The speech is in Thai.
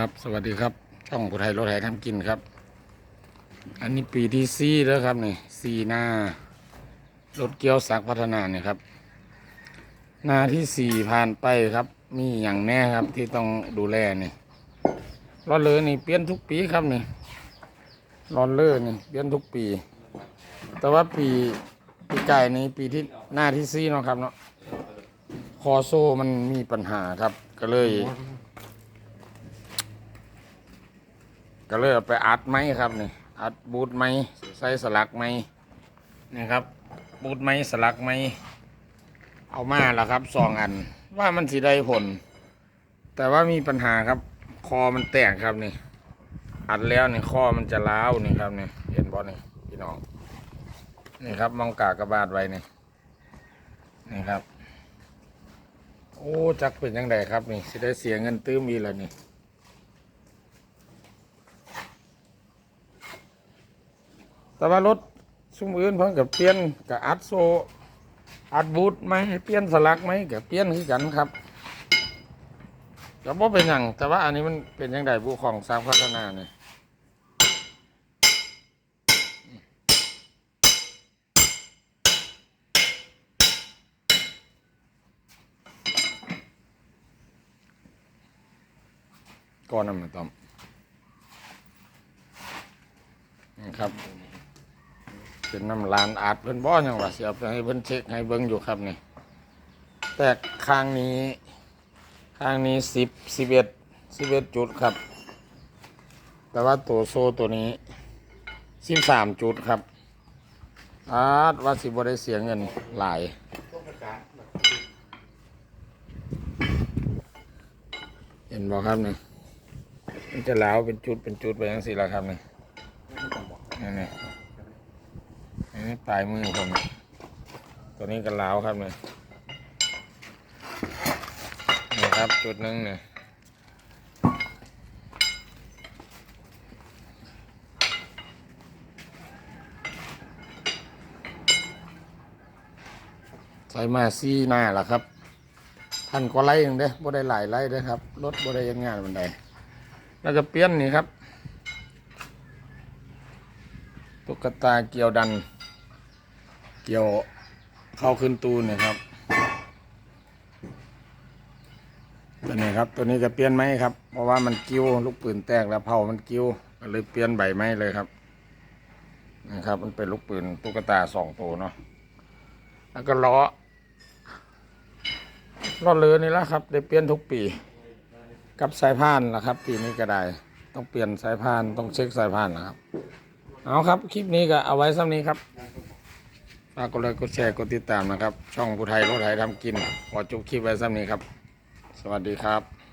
ครับ สวัสดีครับ ช่องผู้ไทยรถไถทำกินครับ อันนี้ปีที่สี่แล้วครับนี่สี่หน้ารถเกียวสักพัฒนาเนี่ยครับ หน้าที่สี่ผ่านไปครับ มีอย่างแน่ครับที่ต้องดูแลนี่รอนเลอนี่เปลี่ยนทุกปีครับนี่รอนเลอนี่เปลี่ยนทุกปี แต่ว่าปีปีไก่นี้ปีที่หน้าที่สี่เนาะครับเนาะคอโซ่มันมีปัญหาครับก็เลย ก็เลยเอาไปอัดไม้ครับนี่อัดบูทไม้ใส่สลักไม้นี่ครับ บูทไม้สลักไม้เอามาแล้วครับสองอัน ว่ามันสิได้ผล แต่ว่ามีปัญหาครับ คอมันแตกครับนี่ อัดแล้วนี่คอมันจะล้าวนี่ครับนี่เห็นบอนี่พี่น้องนี่ครับมองกากระบาดไว้นี่นี่ครับ โอ้จักเป็นยังไงครับนี่สิได้เสียเงินตื้มอีแล้วนี่ แต่ว่ารถซุ้มอื่นเพิ่งกับเปลี่ยนกับอัดโซ อัดบูทไหมเปลี่ยนสลักไหมกับเปลี่ยนคือกันครับก็บ่าเป็นหยังแต่ว่าอันนี้มันเป็นยังไงบุของสางพัฒนาเนี่ยก้อนน้ำมันต้มนี่ครับ เป็นน้ำลานอาดเพิ่นบ่อยังว่าสิเอาไปให้เพิ่นเช็คให้เบิ่งอยู่ครับนี่ แต่ข้างนี้ ข้างนี้สิบสิบเอ็ดสิบเอ็ดจุดครับ แต่ว่าตัวโซ่ตัวนี้สิบสามจุดครับ อาดว่าสิบ่ได้เสียเงินหลายเห็นบ่ครับนี่มันจะล้าวเป็นจุดเป็นจุดไปยังสี่ละครับนี่นี่ นี่ปลายมือผมตัวนี้กันล้าวครับเนี่ยนี่ครับจุดหนึงเนี่ยใส่มาซี่หน้าล่ะครับพันกว่าไร่หนึ่งเด้บ่ได้หลายไร่เด้ครับรถบ่ได้ยังงานบันไดแล้วก็เปลี่ยนนี่ครับ ตุ๊กตาเกี่ยวดัน เกี่ยวเข้าขึ้นตูนเนี่ยครับตัวนี้ครับ ตัวนี้ก็เปลี่ยนไหมครับ เพราะว่ามันกิ้วลูกปืนแตกแล้วเผามันกิ้วก็เลยเปลี่ยนใบไม้เลยครับนะครับ มันเป็นลูกปืนตุ๊กตาสองตัวเนาะแล้วก็ล้อล้อเรือนี่แหละครับ ได้เปลี่ยนทุกปี กับสายพานนะครับปีนี้ก็ได้ ต้องเปลี่ยนสายพานต้องเช็คสายพานนะครับ เอาครับ คลิปนี้ก็เอาไว้ซ้ำนี้ครับ ฝากกดไลค์กดแชร์กดติดตามนะครับ ช่องผู้ไทยรถไทยทำกินขอจบคลิปไว้สักนี้ครับ สวัสดีครับ